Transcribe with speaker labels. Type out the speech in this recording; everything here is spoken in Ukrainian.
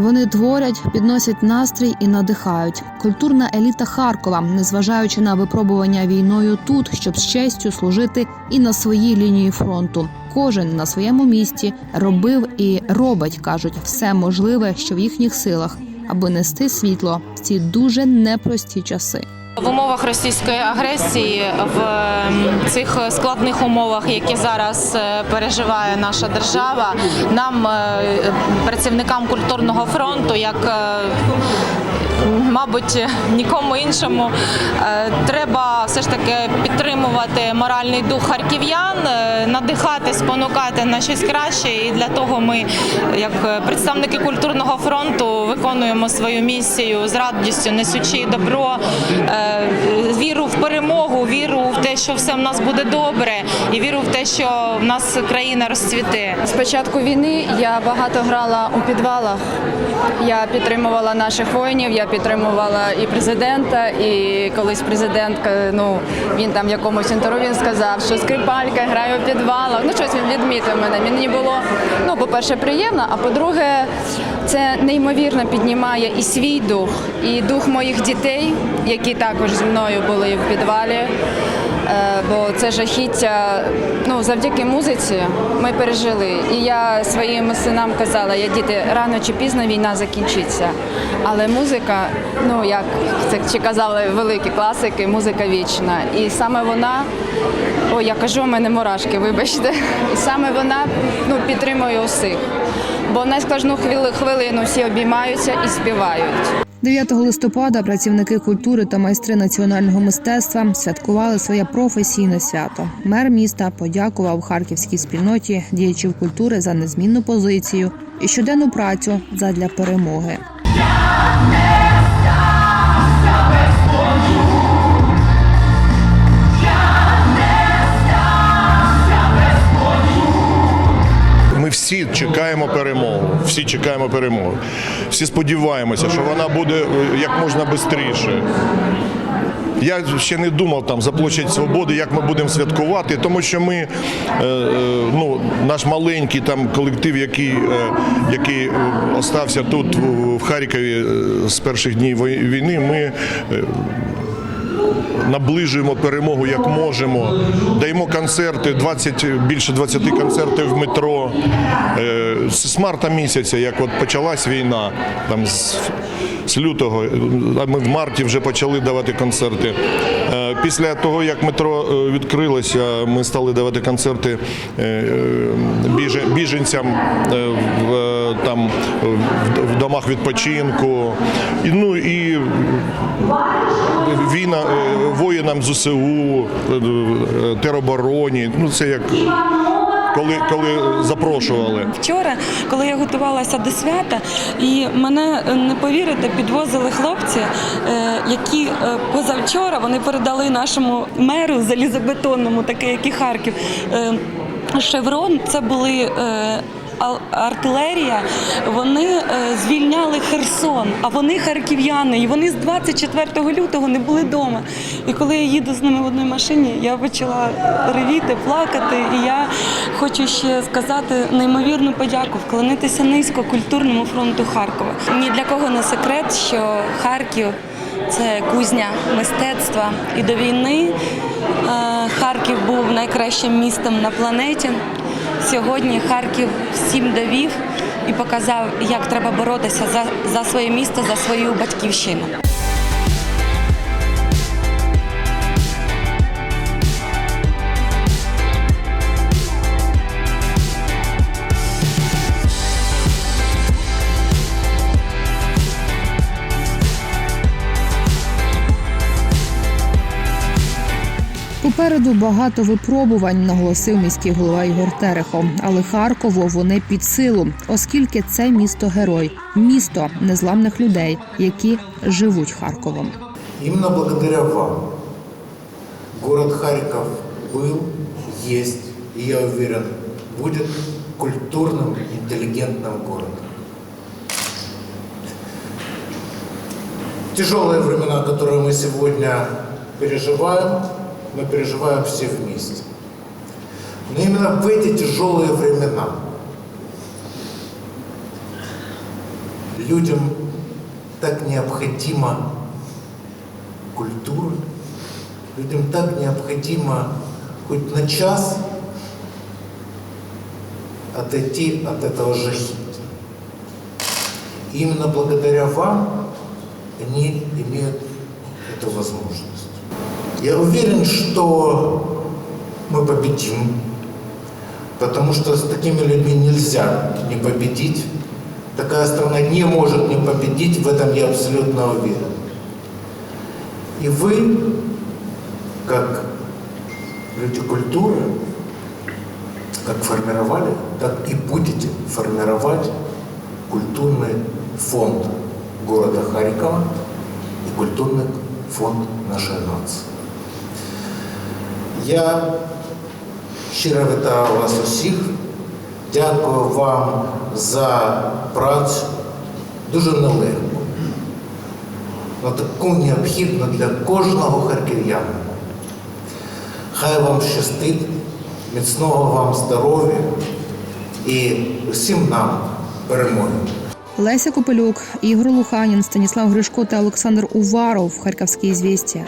Speaker 1: Вони творять, підносять настрій і надихають. Культурна еліта Харкова, незважаючи на випробування війною тут, щоб з честю служити і на своїй лінії фронту. Кожен на своєму місці робив і робить, кажуть, все можливе, що в їхніх силах, аби нести світло в ці дуже непрості часи.
Speaker 2: В умовах російської агресії, в ем, цих складних умовах, які зараз е, переживає наша держава, нам, е, працівникам культурного фронту, як е, мабуть, нікому іншому, треба все ж таки підтримувати моральний дух харків'ян, надихати, спонукати на щось краще. І для того ми, як представники культурного фронту, виконуємо свою місію з радістю, несучи добро, віру в перемогу, віру в те, що все в нас буде добре, і віру в те, що в нас країна розцвіте.
Speaker 3: З початку війни я багато грала у підвалах. Я підтримувала наших воїнів, я підтримувала і президента, і колись президент, ну він там в якомусь інтерв'ю він сказав, що скрипалька грає у підвалах. Ну щось він відмітив мене. Мені було ну, по-перше, приємно, а по-друге, це неймовірно піднімає і свій дух, і дух моїх дітей, які також зі мною були в підвалі. Е, бо це жахіття. Ну завдяки музиці ми пережили. І я своїм синам казала, я діти рано чи пізно війна закінчиться. Але музика, ну як це чи казали великі класики, музика вічна. І саме вона, ой, я кажу, у мене мурашки, вибачте. І саме вона ну, підтримує усіх. Бо найскладну хвилину всі обіймаються і співають.
Speaker 1: 9 листопада працівники культури та майстри національного мистецтва святкували своє професійне свято. Мер міста подякував харківській спільноті діячів культури за незмінну позицію і щоденну працю задля перемоги.
Speaker 4: Всі чекаємо перемогу. Всі чекаємо перемоги. Всі сподіваємося, що вона буде е, як можна швидше. Я ще не думав там за площадь свободи, як ми будемо святкувати, тому що ми, е, е, ну, наш маленький там колектив, який, який остався тут в- Харкові з перших днів війни, ми наближуємо перемогу як можемо. Даємо концерти, 20, більше 20 концертів в метро. Е, З марта місяця, як от почалась війна, там з, з лютого, ми в марті вже почали давати концерти. Е, Після того, як метро е, відкрилося, ми стали давати концерти біженцям в, там, в- домах відпочинку. Ну, і війна е, воїнам ЗСУ, е, теробороні. Ну це як коли, коли запрошували.
Speaker 5: Вчора, коли я готувалася до свята, і мене е, не повірите, підвозили хлопці, які позавчора вони передали нашому меру залізобетонному, таке як і Харків. Шеврон це були артилерія. Вони е, звільняли Херсон, а вони харків'яни, і вони з 24 лютого не були вдома. І коли я їду з ними в одній машині, я почала ревіти, плакати. І я хочу ще сказати неймовірну подяку, вклонитися низько культурному фронту Харкова. Ні для кого не секрет, що Харків. Це кузня мистецтва. І до війни е, Харків був найкращим містом на планеті. Сьогодні Харків всім довів і показав, як треба боротися за, за своє місто, за свою батьківщину.
Speaker 1: Попереду багато випробувань, наголосив міський голова Ігор Терехов. Але Харкову вони під силу, оскільки це місто герой, місто незламних людей, які живуть Харковом.
Speaker 6: Именно благодаря вам город Харьков был, есть и, я уверен, будет культурным, интеллигентным городом. Тяжелые времена, которые мы сегодня переживаем, мы переживаем все вместе. Но именно в эти тяжелые времена людям так необходима культура, людям так необходимо хоть на час отойти от этого жахита. Именно благодаря вам они имеют эту возможность. Я уверен, что мы победим, потому что с такими людьми нельзя не победить. Такая страна не может не победить, в этом я абсолютно уверен. И вы, как люди культуры, как формировали, так и будете формировать культурный фонд города Харькова и культурный фонд нашей нации. Я щиро вітаю вас усіх. Дякую вам за працю. Дуже нелегко. але таку необхідну для кожного харків'янина. Хай вам щастить, міцного вам здоров'я і усім нам перемоги.
Speaker 1: Леся Копелюк, Ігор Луханін, Станіслав Гришко та Олександр Уваров. Харківські звістя.